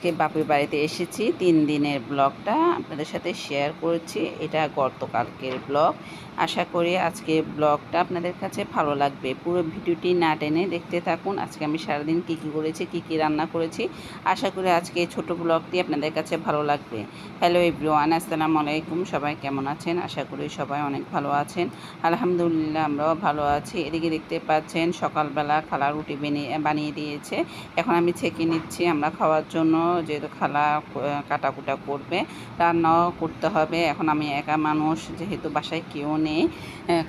আজকে বাপের বাড়িতে এসেছি। তিন দিনের ব্লগটা আপনাদের সাথে শেয়ার করেছি। এটা গতকালকের ব্লগ। আশা করি আজকে ব্লগটা আপনাদের কাছে ভালো লাগবে। পুরো ভিডিওটি না টেনে দেখতে থাকুন। আজকে আমি সারাদিন কী কী করেছি, কী কী রান্না করেছি। আশা করি আজকে ছোটো ব্লগটি আপনাদের কাছে ভালো লাগবে। হ্যালো এভরিওয়ান আসসালামু আলাইকুম। সবাই কেমন আছেন? আশা করি সবাই অনেক ভালো আছেন। আলহামদুলিল্লাহ আমরাও ভালো আছি। এদিকে দেখতে পাচ্ছেন সকালবেলা খালা রুটি বানিয়ে দিয়েছে। এখন আমি ছেঁকে নিচ্ছি। আমরা খাওয়ার জন্য যেহেতু খালা কাটাকুটা করবে, রান্নাও করতে হবে। এখন আমি একা মানুষ, যেহেতু বাসায় কেউ নেই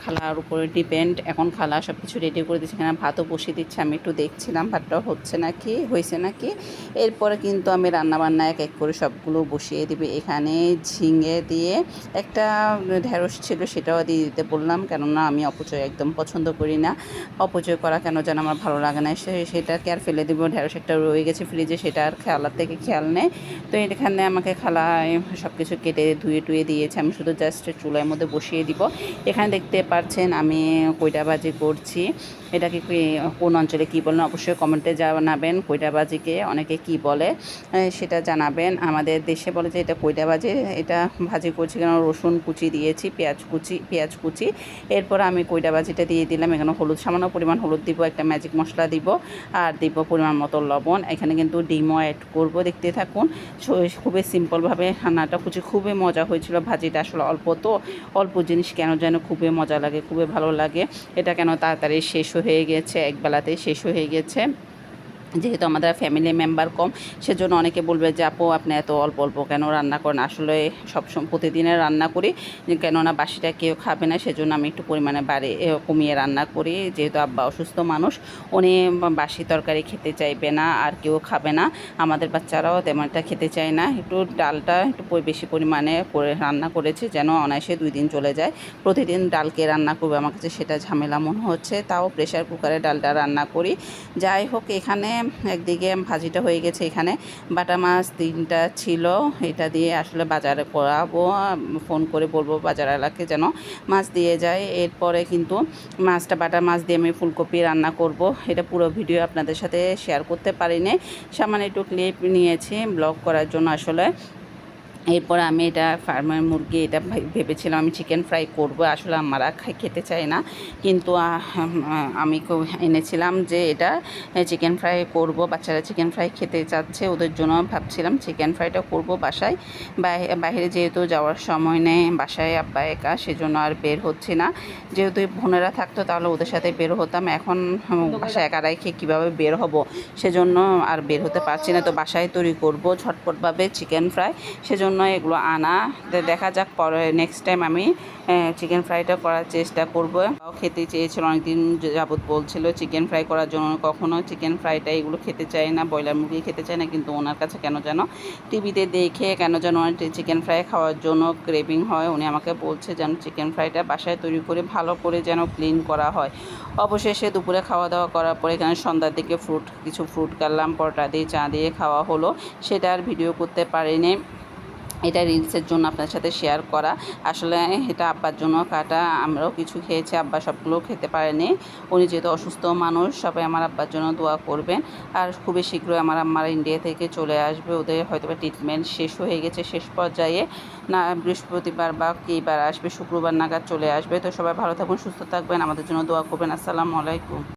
খালার উপরে ডিপেন্ড এখন খালা সব কিছু রেডি করে দিচ্ছে এখানে ভাতও বসিয়ে দিচ্ছে, আমি একটু দেখছিলাম, ভাতটা হচ্ছে নাকি, হয়েছে নাকি। এরপরে কিন্তু আমি রান্নাবান্না এক এক করে সবগুলো বসিয়ে দিবে। এখানে ঝিঙে দিয়ে একটা ঢেঁড়স ছিল, সেটাও দিয়ে দিতে বললাম, কেননা আমি অপচয় একদম পছন্দ করি না। অপচয় করা কেন যেন আমার ভালো লাগে না সেটাকে আর ফেলে দেবো, ঢেঁড়স একটা রয়ে গেছে ফ্রিজে সেটা আর খেয়ালার থেকে খেয়াল নেয় তো এখানে আমাকে খালা সব কিছু কেটে ধুয়ে টুয়ে দিয়েছে। আমি শুধু জাস্ট চুলার মধ্যে বসিয়ে দিব। এখানে দেখতে পাচ্ছেন আমি কইটাবাজি করছি। এটাকে কোন অঞ্চলে কী বলেন অবশ্যই কমেন্টে জানাবেন। কইটাবাজিকে অনেকে কি বলে সেটা জানাবেন। আমাদের দেশে বলে যে এটা কইটাবাজি, এটা ভাজি করছি কেন? রসুন কুচি দিয়েছি, পেঁয়াজ কুচি পেঁয়াজ কুচি। এরপর আমি কইটাবাজিটা দিয়ে দিলাম। এখানে হলুদ, সামান্য পরিমাণ হলুদ দিব, একটা ম্যাজিক মশলা দিব, আর দিব পরিমাণ মতো লবণ। এখানে কিন্তু ডিমও অ্যাড করব। দেখতে থাকুন। খুবই সিম্পলভাবে রান্নাটা কুচি খুবই মজা হয়েছিল। ভাজিটা আসলে অল্প, তো অল্প জিনিস কেন যেন খুবই মজা লাগে, খুবই ভালো লাগে। এটা কেন তাড়াতাড়ি শেষ হয়ে গেছে? একবেলাতেই শেষ হয়ে গেছে। যেহেতু আমাদের ফ্যামিলি মেম্বার কম, সেজন্য অনেকে বলবে যে, আপু, আপনি এত অল্প অল্প কেন রান্না করেন? আসলে সবসময় প্রতিদিনের রান্না করি কেননা বাসিটা কেউ খাবে না, সেজন্য আমি একটু পরিমাণে বাড়ি কমিয়ে রান্না করি। যেহেতু আব্বা অসুস্থ মানুষ, উনি বাসি তরকারি খেতে চাইবে না, আর কেউ খাবে না। আমাদের বাচ্চারাও তেমনটা খেতে চায় না। একটু ডালটা একটু বেশি পরিমাণে করে রান্না করেছি, যেন অনায়াসে দুই দিন চলে যায়। প্রতিদিন ডালকে রান্না করবে, আমার কাছে সেটা ঝামেলা মনে হচ্ছে। তাও প্রেশার কুকারে ডালটা রান্না করি। যাই হোক, এখানে একদিকে ভাজিটা হয়ে গেছে এখানে। বাটা মাছ তিনটা ছিল, এটা দিয়ে আসলে বাজারে করাবো। ফোন করে বলব বাজার এলাকে যেন মাছ দিয়ে যায়। এরপরে কিন্তু মাছটা, বাটা মাছ দিয়ে আমি ফুলকপি রান্না করব। এটা পুরো ভিডিও আপনাদের সাথে শেয়ার করতে পারিনি। সামান্য একটু ক্লিপ নিয়েছি ব্লগ করার জন্য আসলে এরপর আমি এটা ফার্মের মুরগি এটা ভেবেছিলাম আমি চিকেন ফ্রাই করব আসলে আমরা খাই খেতে চাই না। কিন্তু আমি এনেছিলাম যে এটা চিকেন ফ্রাই করব বাচ্চারা চিকেন ফ্রাই খেতে চাচ্ছে ওদের জন্য ভাবছিলাম চিকেন ফ্রাইটা করব বাসায়। বাইরে যেহেতু যাওয়ার সময় নেই বাসায় আব্বা একা সেজন্য আর বের হচ্ছে না। যেহেতু বোনেরা থাকতো তাহলে ওদের সাথে বের হতাম এখন বাসায় একা রেখে কীভাবে বের হব? সেজন্য আর বের হতে পারছি না তো বাসায় তৈরি করব ঝটপটভাবে চিকেন ফ্রাই সেজন্য জন্য এগুলো আনা। দেখা যাক পরে নেক্সট টাইম আমি চিকেন ফ্রাইটা করার চেষ্টা করব। খেতে চেয়েছিল, অনেকদিন যাবত বলছিল চিকেন ফ্রাই করার জন্য। কখনো চিকেন ফ্রাইটা এগুলো খেতে চায় না, ব্রয়লার মুরগি খেতে চায় না, কিন্তু ওনার কাছে কেন যেন টিভিতে দেখে কেন যেন চিকেন ফ্রাই খাওয়ার জন্য ক্রেভিং হয়। উনি আমাকে বলছে যেন চিকেন ফ্রাইটা বাসায় তৈরি করে ভালো করে যেন ক্লিন করা হয়। অবশেষে দুপুরে খাওয়া দাওয়া করার পরে এখানে সন্ধ্যার দিকে ফ্রুট কিছু ফ্রুট কাটলাম, পরোটা দিয়ে, চা দিয়ে খাওয়া হলো। সেটা আর ভিডিও করতে পারিনি। এটা রিলসের জন্য আপনার সাথে শেয়ার করা। আসলে এটা আব্বার জন্য কাটা, আমরাও কিছু খেয়েছি, আব্বা সবগুলো খেতে পারেনি। উনি যেহেতু অসুস্থ মানুষ, সবাই আমার আব্বার জন্য দোয়া করবেন। আর খুবই শীঘ্রই আমার আম্মার ইন্ডিয়া থেকে চলে আসবে, ওদের হয়তো ট্রিটমেন্ট শেষ হয়ে গেছে শেষ পর্যায়ে। না, বৃহস্পতিবার বা কীবার আসবে, শুক্রবার নাগাদ চলে আসবে। তো সবাই ভালো থাকুন, সুস্থ থাকবেন, আমাদের জন্য দোয়া করবেন। আসসালামু আলাইকুম।